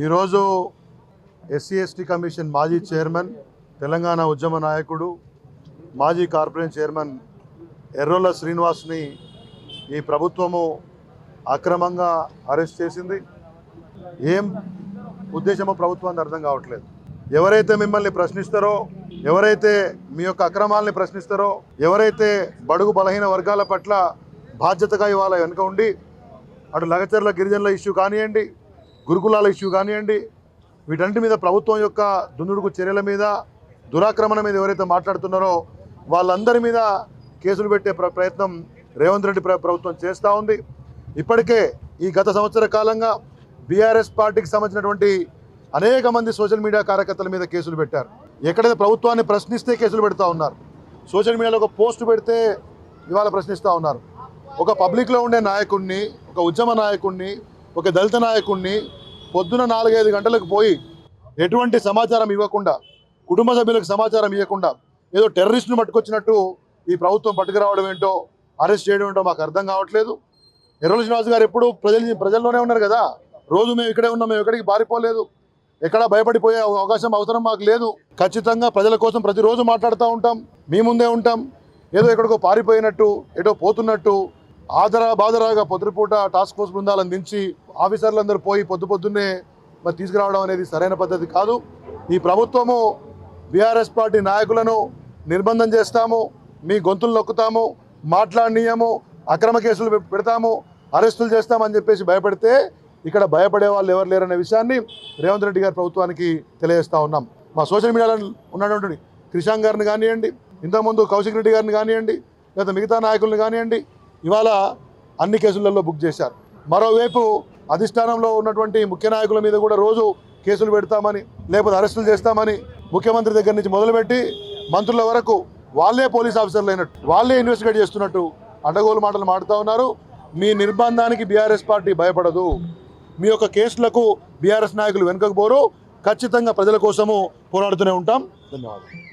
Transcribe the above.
ఈరోజు SC ST commission మాజీ chairman Telangana ఉద్యమ నాయకుడు మాజీ కార్పొరేషన్ చైర్మన్ ఎర్రోల శ్రీనివాస్ని ఈ ప్రభుత్వము అక్రమంగా అరెస్ట్ చేసింది. ఏం ఉద్దేశమో ప్రభుత్వానికి అర్థం కావట్లేదు. ఎవరైతే మిమ్మల్ని ప్రశ్నిస్తారో ఎవరైతే మీ యొక్క అక్రమాలని ప్రశ్నిస్తారో ఎవరైతే బడుగు బలహీన వర్గాల పట్ల బాధ్యతగా ఇవాళ వెనుక ఉండి అటు లగచర్ల గిరిజనుల ఇష్యూ కానివ్వండి గురుకులాల ఇష్యూ కానివ్వండి వీటన్నిటి మీద ప్రభుత్వం యొక్క దుందుడుకు చర్యల మీద దురాక్రమణ మీద ఎవరైతే మాట్లాడుతున్నారో వాళ్ళందరి మీద కేసులు పెట్టే ప్ర- ప్రయత్నం రేవంత్ రెడ్డి ప్ర- ప్రభుత్వం చేస్తూ ఉంది. ఇప్పటికే ఈ గత సంవత్సర కాలంగా బీఆర్ఎస్ పార్టీకి సంబంధించినటువంటి అనేక మంది సోషల్ మీడియా కార్యకర్తల మీద కేసులు పెట్టారు. ఎక్కడైతే ప్రభుత్వాన్ని ప్రశ్నిస్తే కేసులు పెడతా ఉన్నారు సోషల్ మీడియాలో ఒక పోస్ట్ పెడితే ఇవాళ ప్రశ్నిస్తూ ఉన్నారు. ఒక పబ్లిక్లో ఉండే నాయకుడిని ఒక ఉద్యమ నాయకుడిని ఒక దళిత నాయకుడిని పొద్దున నాలుగైదు గంటలకు పోయి ఎటువంటి సమాచారం ఇవ్వకుండా కుటుంబ సభ్యులకు సమాచారం ఇవ్వకుండా ఏదో టెర్రరిస్ట్ను పట్టుకొచ్చినట్టు ఈ ప్రభుత్వం పట్టుకురావడం ఏంటో అరెస్ట్ చేయడం ఏంటో మాకు అర్థం కావట్లేదు. ఎర్రల శ్రీనివాస్ గారు ఎప్పుడు ప్రజలు ప్రజల్లోనే ఉన్నారు కదా. రోజు మేము ఇక్కడే ఉన్నాం మేము ఎక్కడికి పారిపోలేదు. ఎక్కడా భయపడిపోయే అవకాశం అవసరం మాకు లేదు. ఖచ్చితంగా ప్రజల కోసం ప్రతిరోజు మాట్లాడుతూ ఉంటాం. మీ ముందే ఉంటాం. ఏదో ఎక్కడికో పారిపోయినట్టు ఎటో పోతున్నట్టు ఆదరా బాదరాగా పొద్దుపూట టాస్క్ ఫోర్స్ బృందాలను దించి ఆఫీసర్లందరూ పోయి పొద్దు పొద్దున్నే మరి తీసుకురావడం అనేది సరైన పద్ధతి కాదు. ఈ ప్రభుత్వము బీఆర్ఎస్ పార్టీ నాయకులను నిర్బంధం చేస్తాము మీ గొంతులు నొక్కుతాము మాట్లాడినీయము అక్రమ కేసులు పెడతాము అరెస్టులు చేస్తామని చెప్పేసి భయపడితే ఇక్కడ భయపడే వాళ్ళు ఎవరు లేరనే విషయాన్ని రేవంత్ రెడ్డి గారి ప్రభుత్వానికి తెలియజేస్తా ఉన్నాం. మా సోషల్ మీడియాలో ఉన్నటువంటి క్రిషాంగ్ గారిని కానివ్వండి ఇంతకుముందు కౌశిక్ రెడ్డి గారిని కానివ్వండి లేదా మిగతా నాయకుల్ని కానివ్వండి ఇవాళ అన్ని కేసులలో బుక్ చేశారు. మరోవైపు అధిష్టానంలో ఉన్నటువంటి ముఖ్య నాయకుల మీద కూడా రోజు కేసులు పెడతామని లేకపోతే అరెస్టులు చేస్తామని ముఖ్యమంత్రి దగ్గర నుంచి మొదలుపెట్టి మంత్రుల వరకు వాళ్ళే పోలీస్ ఆఫీసర్లు అయినట్టు వాళ్ళే ఇన్వెస్టిగేట్ చేస్తున్నట్టు అడ్డగోలు మాటలు మాడుతూ ఉన్నారు. మీ నిర్బంధానికి బీఆర్ఎస్ పార్టీ భయపడదు. మీ యొక్క కేసులకు బీఆర్ఎస్ నాయకులు వెనుకకు పోరు. ఖచ్చితంగా ప్రజల కోసము పోరాడుతూనే ఉంటాం. ధన్యవాదాలు.